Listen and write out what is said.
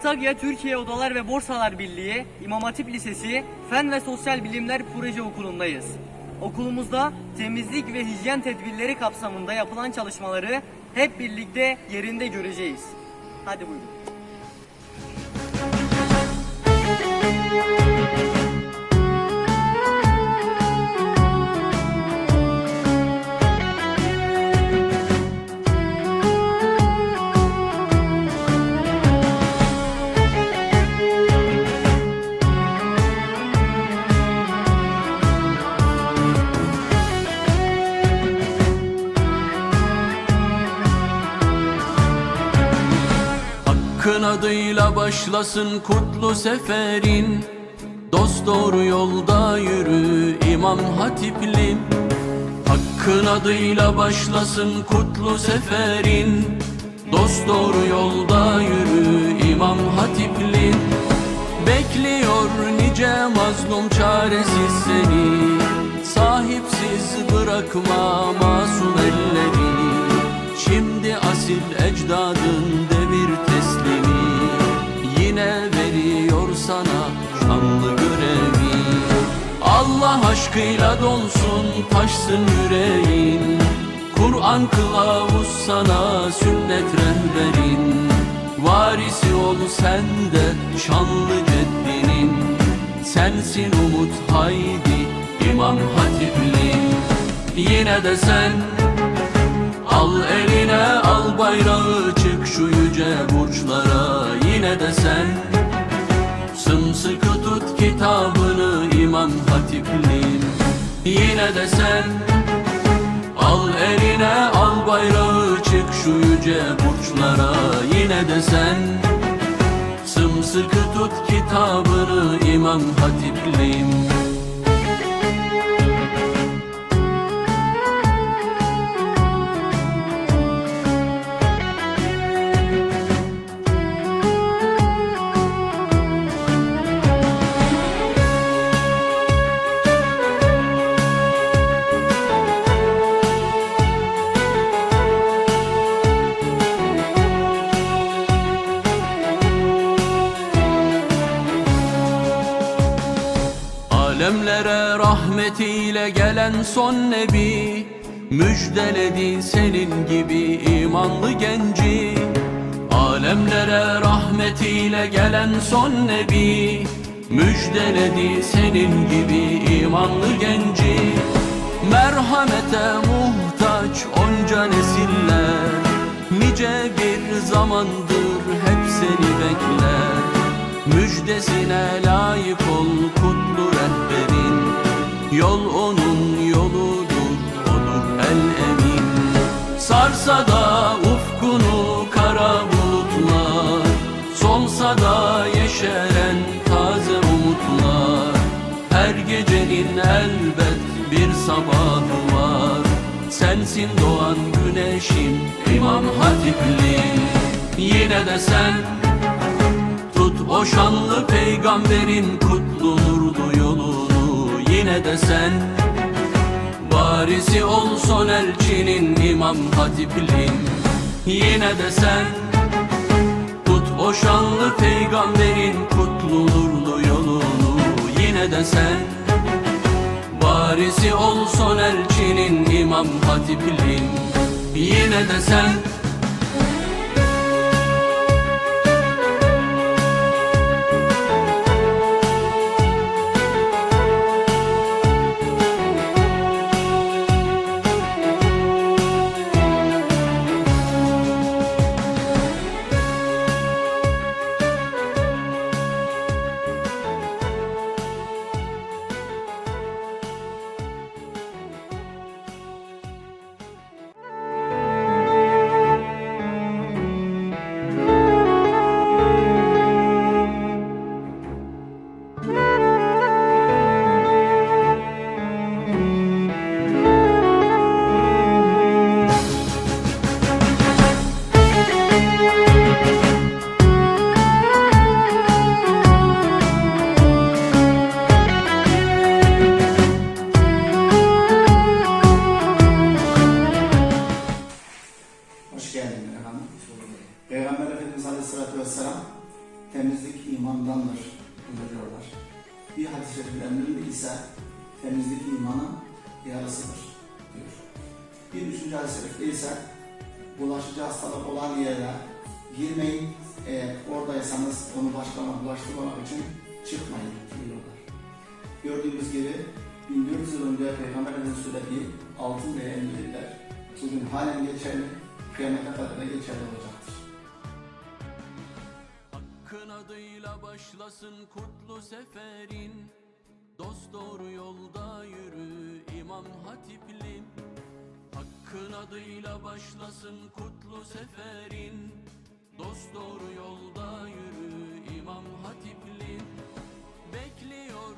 Antalya Türkiye Odalar ve Borsalar Birliği İmam Hatip Lisesi Fen ve Sosyal Bilimler Proje Okulu'ndayız. Okulumuzda temizlik ve hijyen tedbirleri kapsamında yapılan çalışmaları hep birlikte yerinde göreceğiz. Hadi buyurun. Adıyla başlasın kutlu seferin. Dost doğru yolda yürü İmam Hatiplim Hakkın adıyla başlasın kutlu seferin. Dost doğru yolda yürü İmam Hatiplim Bekliyor nice mazlum çaresiz seni. Sahipsiz bırakma masum elleri. Şimdi asil ecdadın devir Allah aşkıyla dolsun taşsın yüreğin. Kur'an kılavuz sana sünnet rehberin. Varisi ol sen de şanlı ceddinin. Sensin umut haydi İmam Hatipli Yine de sen Al eline al bayrağı çık şu yüce burçlara. Yine de sen Al eline al bayrağı çık şu yüce burçlara. Yine de sen Sımsıkı tut kitabını İmam Hatiplim gelen son nebi Müjdeledi senin gibi imanlı genci. Alemlere rahmetiyle gelen son nebi Müjdeledi senin gibi imanlı genci. Merhamete muhtaç onca nesiller Nice bir zamandır hep seni bekler. Müjdesine layık ol kutlu rehberin Yol onun yoludur, odur el emin. Sarsa da ufkunu kara bulutlar Solsa da yeşeren taze umutlar. Her gecenin elbet bir sabahı var. Sensin doğan güneşim İmam Hatipli Yine de sen Tut o şanlı peygamberin kutlu nurlu yolunu Yine de sen Varisi ol elçinin imam hatiplim Yine de sen Tut o şanlı peygamberin kutlu nurlu yolunu. Yine de sen Varisi ol elçinin imam hatiplim Yine de sen aleyhissalatü vesselam temizlik imandandır buyuruyorlar. Bir hadis-i şeriflerinin ise temizlik imanın yarısıdır diyor. Bir üçüncü hadis-i şerifte ise bulaşıcı hastalık olan yere girmeyin, eğer oradaysanız onu başkana bulaştırmamak için çıkmayın diyorlar. Gördüğünüz gibi 1400 yıl önce Peygamber söylediği altın değerlilikler bugün halen geçerli, kıyamete kadar da geçerli olacaktır. Adıyla başlasın kutlu seferin. Dost doğru yolda yürü İmam Hatiplim Hakkın adıyla başlasın kutlu seferin. Dost doğru yolda yürü İmam Hatiplim Bekliyor